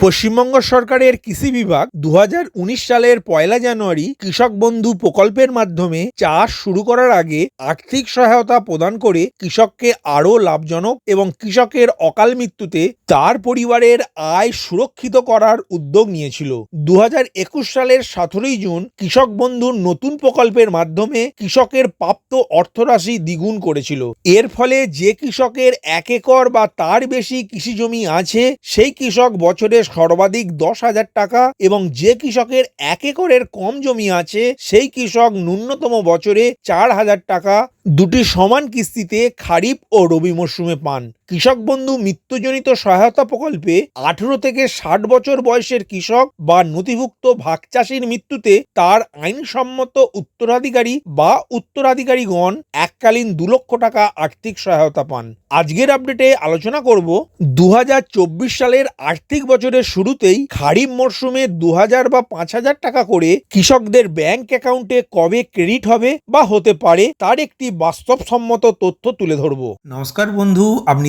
পশ্চিমবঙ্গ সরকারের কৃষি বিভাগ দু হাজার উনিশ সালের পয়লা জানুয়ারি কৃষক বন্ধু প্রকল্পের মাধ্যমে চাষ শুরু করার আগে আর্থিক সহায়তা প্রদান করে কৃষককে আরও লাভজনক এবং কৃষকের অকাল মৃত্যুতে তার পরিবারের আয় সুরক্ষিত করার উদ্যোগ নিয়েছিল। দু হাজার একুশ সালের সতেরোই জুন কৃষক বন্ধুর নতুন প্রকল্পের মাধ্যমে কৃষকের প্রাপ্ত অর্থরাশি দ্বিগুণ করেছিল। এর ফলে যে কৃষকের এক একর বা তার বেশি কৃষি জমি আছে, সেই কৃষক বছরে সর্বাধিক দশ হাজার টাকা এবং যে কৃষকের এক একরের কম জমি আছে, সেই কৃষক ন্যূনতম বছরে চার হাজার টাকা দুটি সমান কিস্তিতে খারিফ ও রবি মরশুমে পান। কৃষক বন্ধু মৃত্যুজনিত সহায়তা প্রকল্পে আঠেরো থেকে ষাট বছর বয়সের কৃষক বা নথিভুক্ত ভাগ চাষির মৃত্যুতে তার আইনসম্মত উত্তরাধিকারী বা উত্তরাধিকারীগণ এককালীন দু লক্ষ টাকা আর্থিক সহায়তা পান। আজকের আপডেটে আলোচনা করব দু হাজার চব্বিশ সালের আর্থিক বছরের শুরুতেই খারিফ মরশুমে দু হাজার বা পাঁচ হাজার টাকা করে কৃষকদের ব্যাংক অ্যাকাউন্টে কবে ক্রেডিট হবে বা হতে পারে তার একটি বাস্তবসম্মত তথ্য তুলে ধরব। নমস্কার বন্ধু, আপনি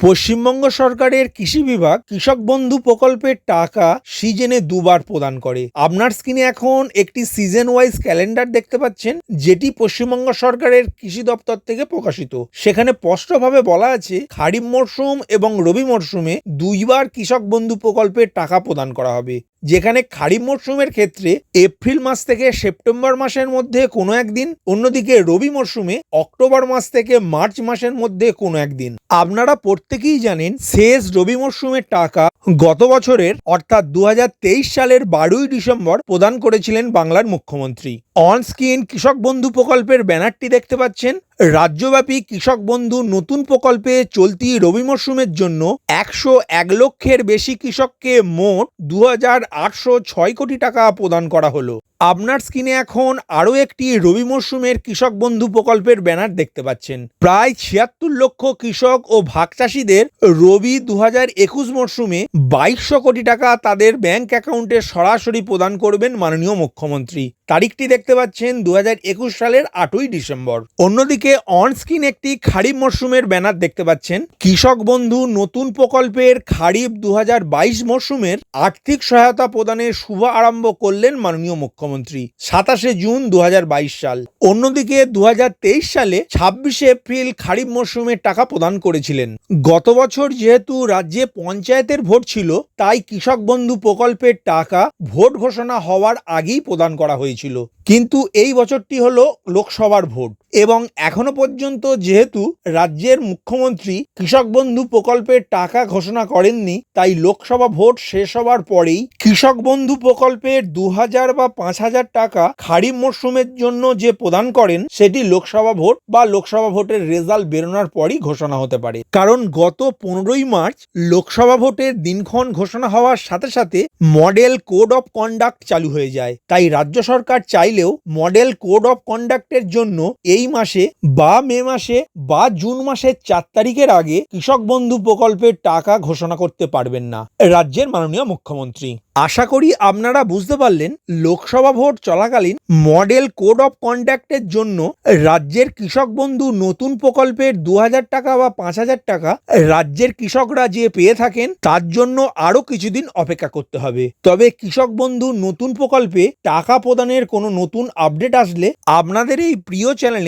পশ্চিমবঙ্গ সরকারের কৃষি বিভাগ কৃষক বন্ধু প্রকল্পের টাকা সিজনে দুবার প্রদান করে। আপনার স্ক্রিনে এখন একটি সিজন ওয়াইজ ক্যালেন্ডার দেখতে পাচ্ছেন, যেটি পশ্চিমবঙ্গ সরকারের কৃষি দপ্তর থেকে প্রকাশিত। সেখানে স্পষ্টভাবে বলা আছে, খারিফ মরশুম এবং রবি মরশুমে দুইবার কৃষক বন্ধু প্রকল্পের টাকা প্রদান করা হবে। যেখানে খারিফ মরশুমের ক্ষেত্রে এপ্রিল মাস থেকে সেপ্টেম্বর মাসের মধ্যে কোনো একদিন, অন্যদিকে রবি মরশুমে অক্টোবর মাস থেকে মার্চ মাসের মধ্যে কোনো একদিন। আপনারা প্রত্যেকেই জানেন, শেষ রবি মরশুমের টাকা গত বছরের, অর্থাৎ দু হাজার তেইশ সালের বারোই ডিসেম্বর প্রদান করেছিলেন বাংলার মুখ্যমন্ত্রী। অন স্ক্রিন কৃষক বন্ধু প্রকল্পের ব্যানারটি দেখতে পাচ্ছেন। রাজ্যব্যাপী কৃষক বন্ধু নতুন প্রকল্পে চলতি রবি মরশুমের জন্য একশো এক লক্ষের বেশি কৃষককে মোট দু হাজার আটশো ছয় কোটি টাকা প্রদান করা হলো। আপনার স্ক্রিনে এখন আরও একটি রবি মরশুমের কৃষক বন্ধু প্রকল্পের ব্যানার দেখতে পাচ্ছেন। প্রায় ছিয়াত্তর লক্ষ কৃষক ও ভাগ চাষিদের রবি দু হাজার একুশ মরশুমে বাইশশো কোটি টাকা তাদের ব্যাংক অ্যাকাউন্টে সরাসরি প্রদান করবেন মাননীয় মুখ্যমন্ত্রী। তারিখটি দেখতে পাচ্ছেন দু সালের আটই ডিসেম্বর। অন্যদিকে অন স্ক্রিন একটি খারিফ মরশুমের ব্যানার দেখতে পাচ্ছেন। কৃষক বন্ধু নতুন প্রকল্পের খারিফ দু মরশুমের আর্থিক সহায়তা প্রদানের শুভ আরম্ভ করলেন মাননীয় মুখ্যমন্ত্রী। সাতাশে জুন দু হাজার বাইশ সাল। অন্যদিকে দু হাজার তেইশ সালে ছাব্বিশে এপ্রিল খারিফ মরশুমে টাকা প্রদান করেছিলেন। গত বছর যেহেতু রাজ্যে পঞ্চায়েতের ভোট ছিল, তাই কৃষক বন্ধু প্রকল্পের টাকা ভোট ঘোষণা হওয়ার আগেই প্রদান করা হয়েছিল। কিন্তু এই বছরটি হলো লোকসভার ভোট। এবং এখনও পর্যন্ত যেহেতু রাজ্যের মুখ্যমন্ত্রী কৃষক বন্ধু প্রকল্পের টাকা ঘোষণা করেননি, তাই লোকসভা ভোট শেষ হওয়ার পরেই কৃষক বন্ধু প্রকল্পের দু হাজার বা পাঁচ হাজার টাকা খারিফ মরশুমের জন্য যে প্রদান করেন, সেটি লোকসভা ভোট বা লোকসভা ভোটের রেজাল্ট বেরোনোর পরই ঘোষণা হতে পারে। কারণ গত পনেরোই মার্চ লোকসভা ভোটের দিনক্ষণ ঘোষণা হওয়ার সাথে সাথে মডেল কোড অফ কন্ডাক্ট চালু হয়ে যায়। তাই রাজ্য সরকার চাইলেও মডেল কোড অফ কন্ডাক্টের জন্য এই মাসে বা মে মাসে বা জুন মাসের চার তারিখের আগে কৃষক বন্ধু প্রকল্পের টাকা ঘোষণা করতে পারবেন না, রাজ্যের মাননীয় মুখ্যমন্ত্রী। আশা করি আপনারা বুঝতে পারলেন, লোকসভা ভোট চলাকালীন মডেল কোড অফ কন্ডাক্টের জন্য রাজ্যের কৃষক বন্ধু নতুন প্রকল্পের দু হাজার টাকা বা পাঁচ হাজার টাকা রাজ্যের কৃষকরা যে পেয়ে থাকেন, তার জন্য আরও কিছুদিন অপেক্ষা করতে হবে। তবে কৃষক বন্ধু নতুন প্রকল্পে টাকা প্রদানের কোনো নতুন আপডেট আসলে আপনাদের এই প্রিয় চ্যানেলে